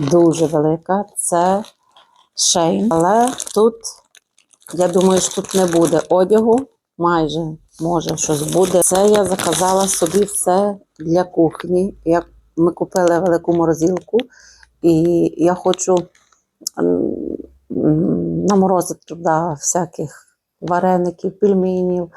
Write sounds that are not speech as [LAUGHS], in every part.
дуже велика. Це шейн. Але тут, я думаю, що тут не буде одягу. Майже може щось буде. Це я заказала собі все для кухні. Я, ми купили велику морозилку, і я хочу наморозити туди всяких вареників, пельменів,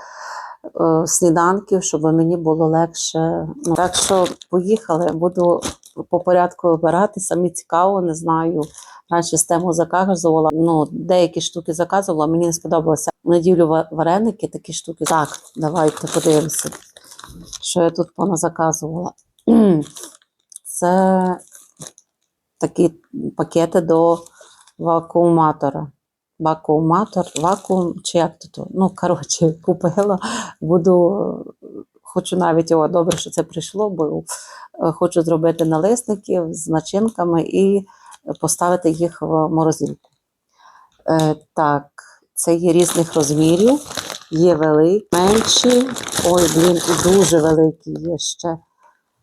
сніданків, щоб мені було легше. Ну, так що поїхали, буду по порядку вибирати. Самі цікаво, не знаю. Раніше з тему заказувала. Ну, деякі штуки заказувала, мені не сподобалося. Неділю вареники, такі штуки. Так, давайте подивимося, що я тут поназаказувала. Це такі пакети до вакууматора. Вакууматор, вакуум, чи як тут? Ну, коротше, [LAUGHS] купила. Буду, хочу навіть, о, добре, що це прийшло, бо е, хочу зробити налисники з начинками і поставити їх в морозилку. Е, так, це є різних розмірів, є великі, менші. Ой, блін, дуже великі є ще.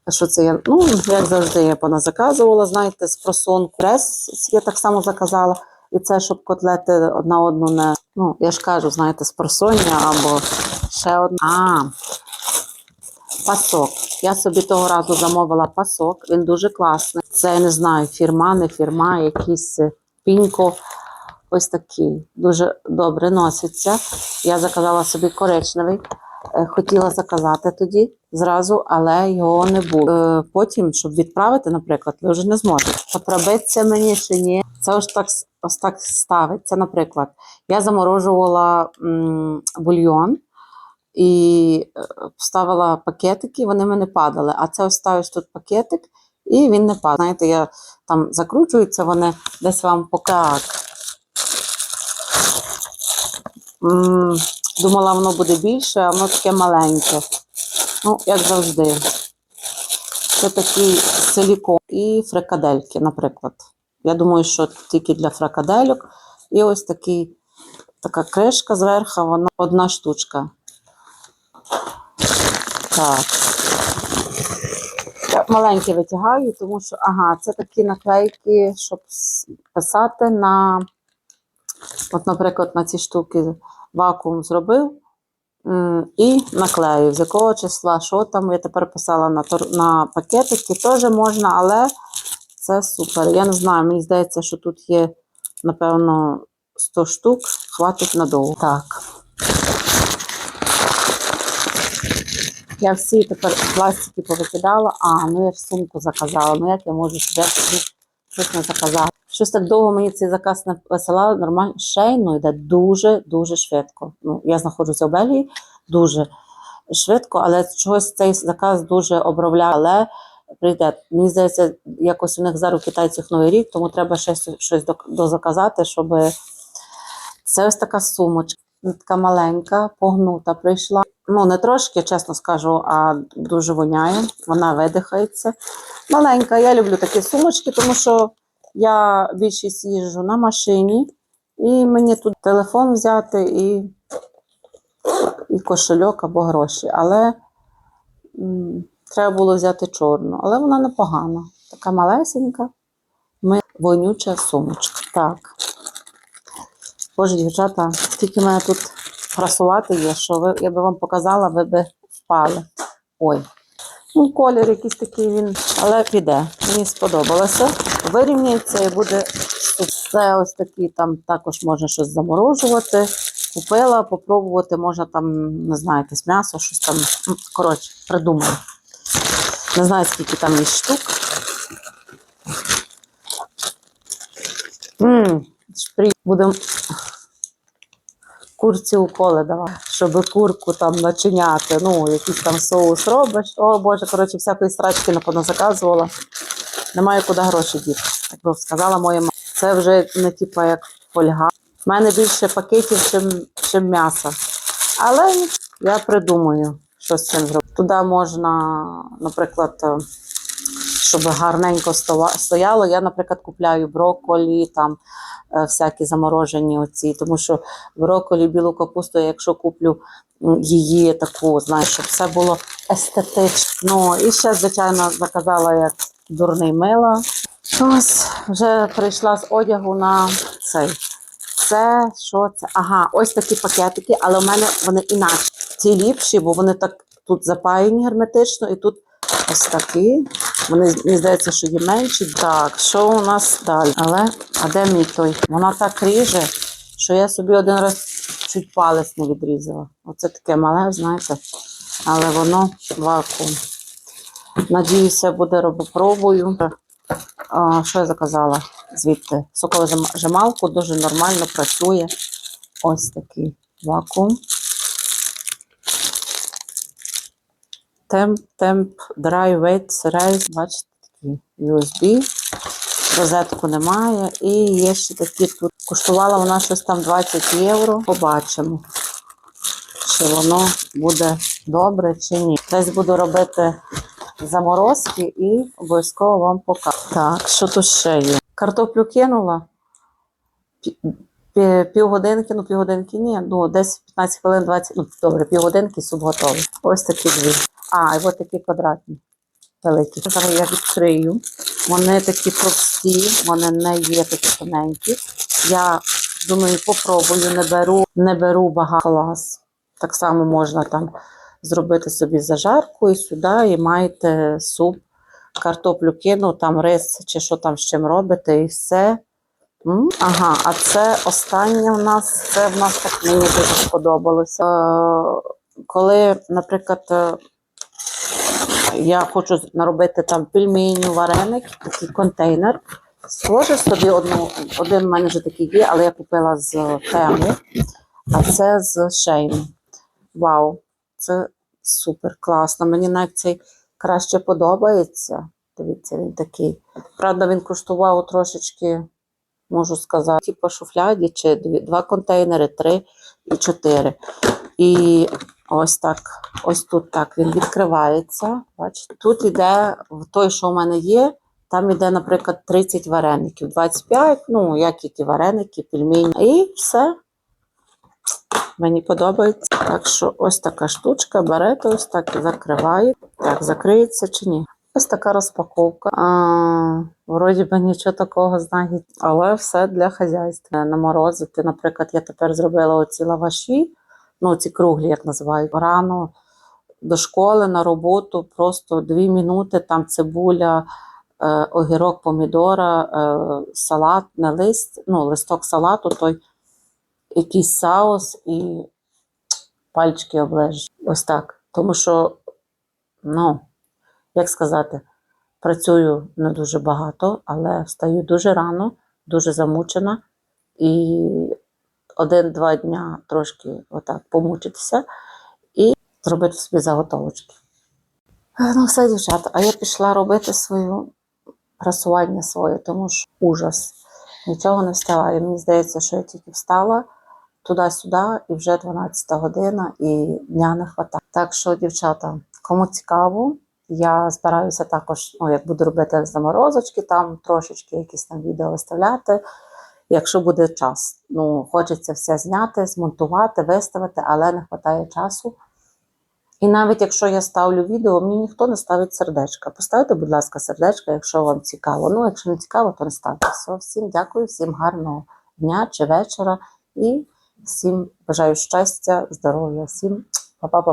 Що це я? Ну, як завжди, я поназаказувала, знаєте, з просонку. Прес я так само заказала. І це, щоб котлети одна одну не. Ну, я ж кажу, знаєте, з просоння або ще одна. А, пасок. Я собі того разу замовила пасок. Він дуже класний. Це я не знаю, фірма, не фірма, якийсь е, пінько. Ось такий. Дуже добре носиться. Я заказала собі коричневий. Е, Хотіла заказати тоді зразу, але його не було. Е, Потім, щоб відправити, наприклад, ви вже не зможете. Потребиться мені чи ні. Це ось так, ось так ставиться. Наприклад, я заморожувала м, бульйон і е, вставила пакетики, вони мене падали. А це ось ставиш тут пакетик, і він не падає. Знаєте, я там закручуються, вони десь вам покажу. Думала, воно буде більше, а воно таке маленьке. Ну, як завжди. Це такий силікон і фрикадельки, наприклад. Я думаю, що тільки для фрикадельок. І ось такий, така кришка зверху, вона одна штучка. Так. Я маленькі витягаю, тому що, ага, це такі наклейки, щоб писати на, от, наприклад, на ці штуки вакуум зробив і наклеїв, з якого числа, що там. Я тепер писала на, на пакетики, теж можна, але це супер. Я не знаю, мені здається, що тут є, напевно, 100 штук, хватить надовго. Так. Я всі тепер пластики повикидала. А, ну я ж сумку заказала. Ну як я можу себе щось не заказати? Щось так довго мені цей заказ не висилали, нормально. Шейно йде дуже-дуже швидко. Ну, я знаходжуся в Бельгії дуже швидко, але чогось цей заказ дуже обробляє. Але прийде. Мені здається, якось у них зараз у китайців новий рік, тому треба ще щось до- дозаказати, щоб це ось така сумочка. Така маленька, погнута прийшла. Ну, не трошки, чесно скажу, а дуже воняє. Вона видихається. Маленька. Я люблю такі сумочки, тому що я більшість їжджу на машині, і мені тут телефон взяти і, і кошельок або гроші. Але м, треба було взяти чорну. Але вона непогана. Така малесенька, ми, вонюча сумочка. Так. Боже, дівчата, тільки мене тут красувати є, що ви, я би вам показала, ви би впали. Ой. Ну, колір якийсь такий він, але піде. Мені сподобалося. Вирівняється і буде. Це ось такі там також можна щось заморожувати. Купила, попробувати, можна там, не знаю, якесь м'ясо, щось там. Ну, Коротше, придумаю. Не знаю, скільки там є штук. Ммм. Будемо курці уколи давати, щоб курку там начиняти. Ну, якийсь там соус робиш. О Боже, коротше, всякої страчки напевно заказувала. Немає куди гроші діти. Як би сказала моя мама. Це вже не типа як фольга. У мене більше пакетів, чим, чим м'яса. Але я придумаю, що з цим зробити. Туди можна, наприклад, е, щоб гарненько стояло. Я, наприклад, купляю брокколі, там е, всякі заморожені оці, тому що брокколі, білу капусту, я якщо куплю її таку, знаєш, щоб все було естетично. Ну і ще, звичайно, заказала як дурний мила. Ось вже прийшла з одягу на цей. Це що це? Ага, ось такі пакетики, але у мене вони інакші. Ці ліпші, бо вони так тут запаяні герметично, і тут ось такі. Вони мені здається, що є менші. Так, що у нас далі? Але а де мій той? Вона так ріже, що я собі один раз чуть палець не відрізала. Оце таке мале, знаєте, але воно вакуум. Надіюся, буде робопробую. А, що я заказала звідти? Соковижималку дуже нормально працює. Ось такий вакуум. Temp, Temp Dry Weight Series. Бачите, такий USB. Розетку немає. І є ще такі тут. Коштувала вона щось там 20 євро. Побачимо, чи воно буде добре чи ні. Десь буду робити заморозки і обов'язково вам покажу. Так, що тут ще є? Картоплю кинула. Пі- пі- Півгодинки, ну півгодинки ні, ну десь 15 хвилин, 20, ну добре, півгодинки суп готовий. Ось такі дві. А, і ось такі квадратні. Великі. Зараз я відкрию. Вони такі прості, вони не є такі тоненькі. Я думаю, попробую, не беру, не беру багато клас. Так само можна там зробити собі зажарку і сюди, і маєте суп, картоплю кину, там рис чи що там з чим робите, і все. М, Ага, а це останнє в нас, це в нас так мені дуже сподобалося. Е, коли, наприклад, е, я хочу наробити там пельмені, вареник, такий контейнер. Схоже собі одну, один в мене вже такий є, але я купила з тему, а це з шейну. Вау, це супер класно. Мені навіть цей краще подобається. Дивіться, він такий. Правда, він коштував трошечки, можу сказати, типу шуфляді, чи два контейнери, три і чотири. І ось так, ось тут так він відкривається. Бачите, тут іде в той, що в мене є. Там іде, наприклад, 30 вареників, 25, ну, як які вареники, пельмені. І все. Мені подобається. Так що ось така штучка, берете, ось так і закриваєте. Так, закриється чи ні? Ось така розпаковка. А, вроді би нічого такого знаєте, але все для хазяйства. Наморозити. Наприклад, я тепер зробила оці лаваші, ну ці круглі, як називають, рано до школи на роботу, просто дві минути, там цибуля, е, огірок, помідора, е, салат, не лист, ну, листок салату, той якийсь саус і пальчики облежиш. Ось так. Тому що, ну, як сказати, працюю не дуже багато, але встаю дуже рано, дуже замучена. І один-два дня трошки отак помучитися і зробити собі заготовочки. Ну, все, дівчата, а я пішла робити свою прасування своє, тому що ужас. Нічого не встигаю. Мені здається, що я тільки встала туди-сюди, і вже 12 година, і дня не вистачає. Так що, дівчата, кому цікаво, я збираюся також, ну, як буду робити заморозочки, там трошечки якісь там відео виставляти. Якщо буде час. Ну, хочеться все зняти, змонтувати, виставити, але не вистачає часу. І навіть якщо я ставлю відео, мені ніхто не ставить сердечка. Поставте, будь ласка, сердечко, якщо вам цікаво. Ну, якщо не цікаво, то не ставте. Все, всім дякую, всім гарного дня чи вечора. І всім бажаю щастя, здоров'я, всім па-па-па.